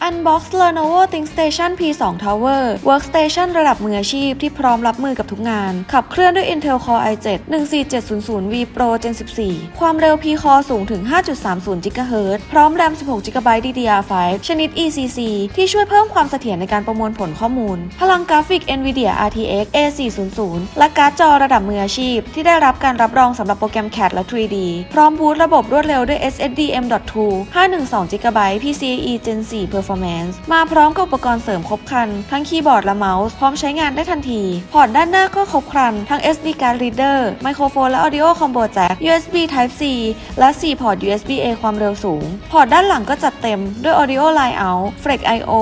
Unbox Lenovo ThinkStation P2 Tower Workstation ระดับมืออาชีพที่พร้อมรับมือกับทุกงาน ขับเคลื่อนด้วย Intel Core i7 14700V Pro Gen 14 ความเร็ว P-Core สูงถึง 5.30 GHz พร้อม RAM 16 GB DDR5 ชนิด ECC ที่ช่วยเพิ่มความเสถียรในการประมวลผลข้อมูล พลังกราฟิก NVIDIA RTX A400 และการ์ดจอระดับมืออาชีพ ที่ได้รับการรับรองสำหรับโปรแกรม CAD และ 3D พร้อมบูตระบบรวดเร็วด้วย SSD M.2 512 GB PCIe Gen 4 Performance มาพร้อมกับอุปกรณ์เสริมครบครัน ทั้งคีย์บอร์ดและเมาส์ พร้อมใช้งานได้ทันที พอร์ตด้านหน้าก็ครบครัน ทั้ง SD card reader ไมโครโฟนและ Audio Combo Jack USB Type C และ 4 พอร์ต USB A ความเร็วสูง พอร์ตด้านหลังก็จัดเต็มด้วย Audio Line Out Flex I/O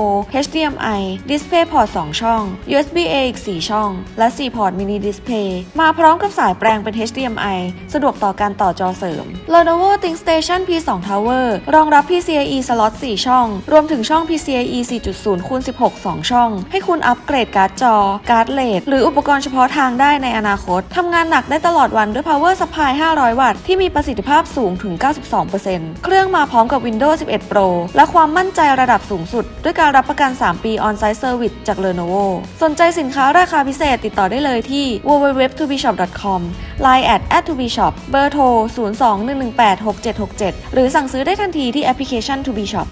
HDMI Display พอร์ต2ช่อง USB A อีก 4 ช่อง และ 4 พอร์ต Mini Display มาพร้อมกับสายแปลงเป็น HDMI สะดวกต่อการต่อจอเสริม Lenovo ThinkStation P2 Tower รองรับ PCIe สล็อต4ช่อง รวมถึงช่อง่อง PCIe 4.0คูณ16 2 ช่อง ให้คุณอัปเกรดการ์ดจอ การ์ดเลดหรืออุปกรณ์เฉพาะทางได้ในอนาคต ทำงานหนักได้ตลอดวันด้วย Power Supply 500 วัตต์ที่มีประสิทธิภาพสูงถึง 92%เครื่องมาพร้อมกับ Windows 11 Pro และความมั่นใจระดับสูงสุด ด้วยการรับประกัน 3 ปี On-Site Service จาก Lenovo สนใจสินค้าราคาพิเศษติดต่อได้เลยที่ www.tubishop.com Line at @tubishop เบอร์โทร 02-118-6767 หรือสั่งซื้อได้ทันทีที่แอปพลิเคชัน Tubishop